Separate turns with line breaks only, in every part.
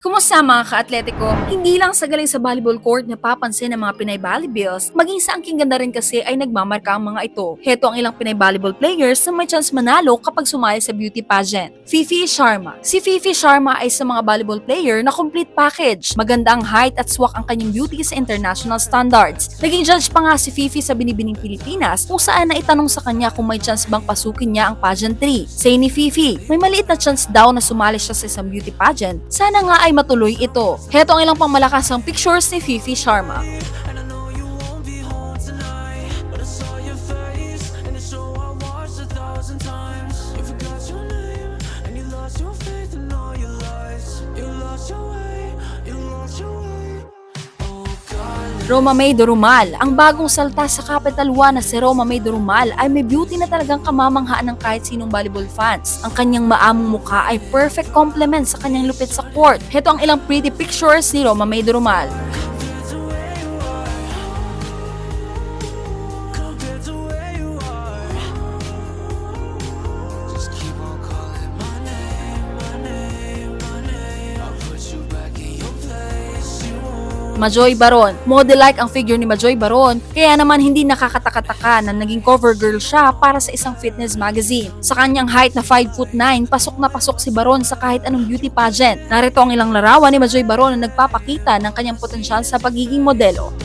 Kumusta mga ka-atletiko? Hindi lang sa galing sa volleyball court napapansin ng mga Pinay Volleyballs, maging sa angking ganda rin kasi ay nagmamarka ang mga ito. Heto ang ilang Pinay Volleyball players na may chance manalo kapag sumali sa beauty pageant. Fifi Sharma Si Fifi Sharma ay sa mga volleyball player na complete package. Maganda ang height at swak ang kanyang beauty sa international standards. Naging judge pa nga si Fifi sa Binibining Pilipinas kung saan na itanong sa kanya kung may chance bang pasukin niya ang pageantry. Say ni Fifi, may maliit na chance daw na sumali siya sa isang beauty pageant. Sana nga ay matuloy ito. Heto ang ilang pangmalakasang pictures ni Fifi Sharma.
Your name, and all your lies. You lost your way,
Roma May Durumal. Ang bagong salta sa Capital One na si Roma May Durumal ay may beauty na talagang kamamanghaan ng kahit sinong volleyball fans. Ang kanyang maamong mukha ay perfect complement sa kanyang lupit sa court. Heto ang ilang pretty pictures ni Roma May Durumal. Majoy Baron. Model-like ang figure ni Majoy Baron, kaya naman hindi nakakatakataka na naging cover girl siya para sa isang fitness magazine. Sa kanyang height na 5 foot 9, pasok na pasok si Baron sa kahit anong beauty pageant. Narito ang ilang larawan ni Majoy Baron na nagpapakita ng kanyang potensyal sa pagiging modelo.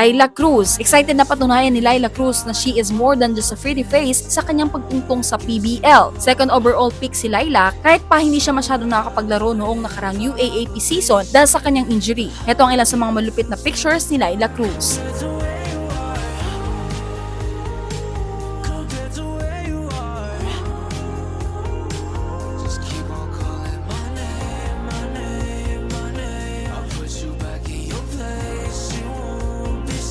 Laila Cruz. Excited na patunayan ni Laila Cruz na she is more than just a pretty face sa kanyang pagtungtong sa PBL. Second overall pick si Laila kahit pa hindi siya masyado nakakapaglaro noong nakarang UAAP season dahil sa kanyang injury. Ito ang ilan sa mga malupit na pictures ni Laila Cruz.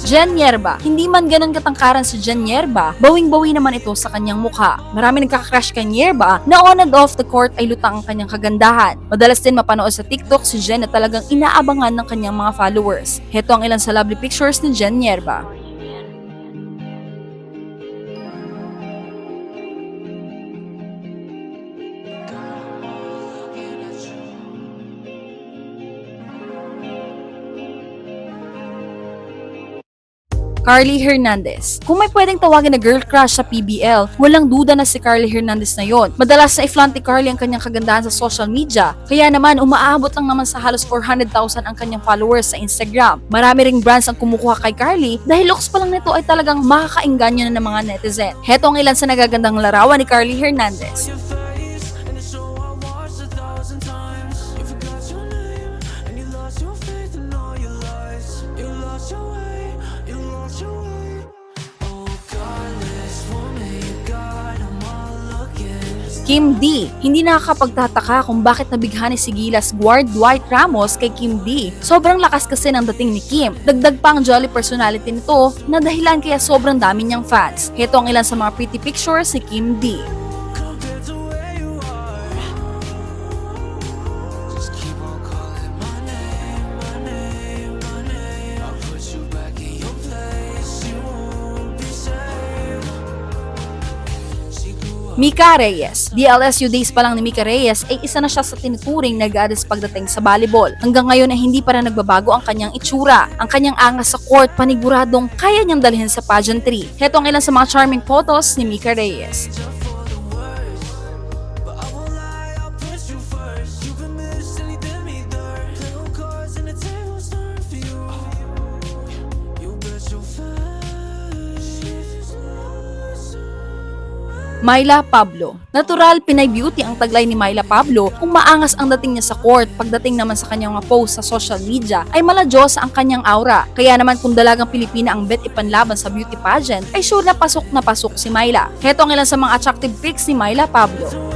Jen Yerba. Hindi man ganun katangkaran si Jen Yerba, bawing-bawi naman ito sa kanyang mukha. Marami nagkakrush kay Yerba na on and off the court ay lutang ang kanyang kagandahan. Madalas din mapanood sa TikTok si Jen na talagang inaabangan ng kanyang mga followers. Heto ang ilan sa lovely pictures ni Jen Yerba. Carly Hernandez. Kung may pwedeng tawagin na girl crush sa PBL, walang duda na si Carly Hernandez na yon. Madalas na i-flaunt ni Carly ang kanyang kagandahan sa social media, kaya naman umaabot lang naman sa halos 400,000 ang kanyang followers sa Instagram. Marami ring brands ang kumukuha kay Carly dahil looks pa lang nito ay talagang makakainganyo na ng mga netizen. Heto ang ilan sa nagagandang larawan ni Carly Hernandez. Kim D. Hindi nakakapagtataka kung bakit nabighani si Gilas guard Dwight Ramos kay Kim D. Sobrang lakas kasi ng dating ni Kim. Dagdag pa ang jolly personality nito na dahilan kaya sobrang dami niyang fans. Heto ang ilan sa mga pretty pictures ni Kim D. Mika Reyes. DLSU days pa lang ni Mika Reyes ay isa na siya sa tinuturing na goddess pagdating sa volleyball. Hanggang ngayon ay hindi pa rin nagbabago ang kanyang itsura. Ang kanyang angas sa court paniguradong kaya niyang dalhin sa pageantry. Heto ang ilan sa mga charming photos ni Mika Reyes. Myla Pablo. Natural Pinay beauty ang taglay ni Myla Pablo kung maangas ang dating niya sa court. Pagdating naman sa kanyang mga post sa social media ay maladyosa ang kanyang aura. Kaya naman kung dalagang Pilipina ang bet ipanlaban sa beauty pageant ay sure na pasok na pasok si Myla. Heto ang ilan sa mga attractive pics ni Myla Pablo.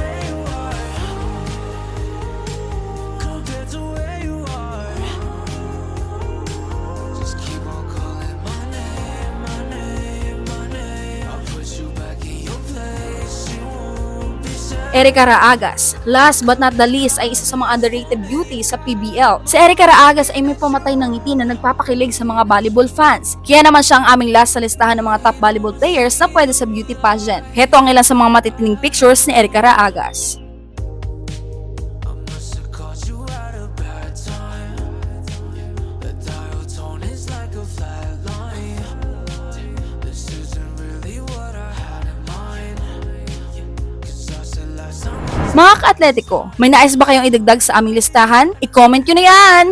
Erica Raagas. Last but not the least ay isa sa mga underrated beauty sa PBL. Si Erica Raagas ay may pumatay ng ngiti na nagpapakilig sa mga volleyball fans. Kaya naman siya ang aming last sa listahan ng mga top volleyball players na pwede sa beauty pageant. Heto ang ilan sa mga matitining pictures ni Erica Raagas. Mga ka-atletiko, may nais ba kayong idagdag sa aming listahan? I-comment nyo na yan!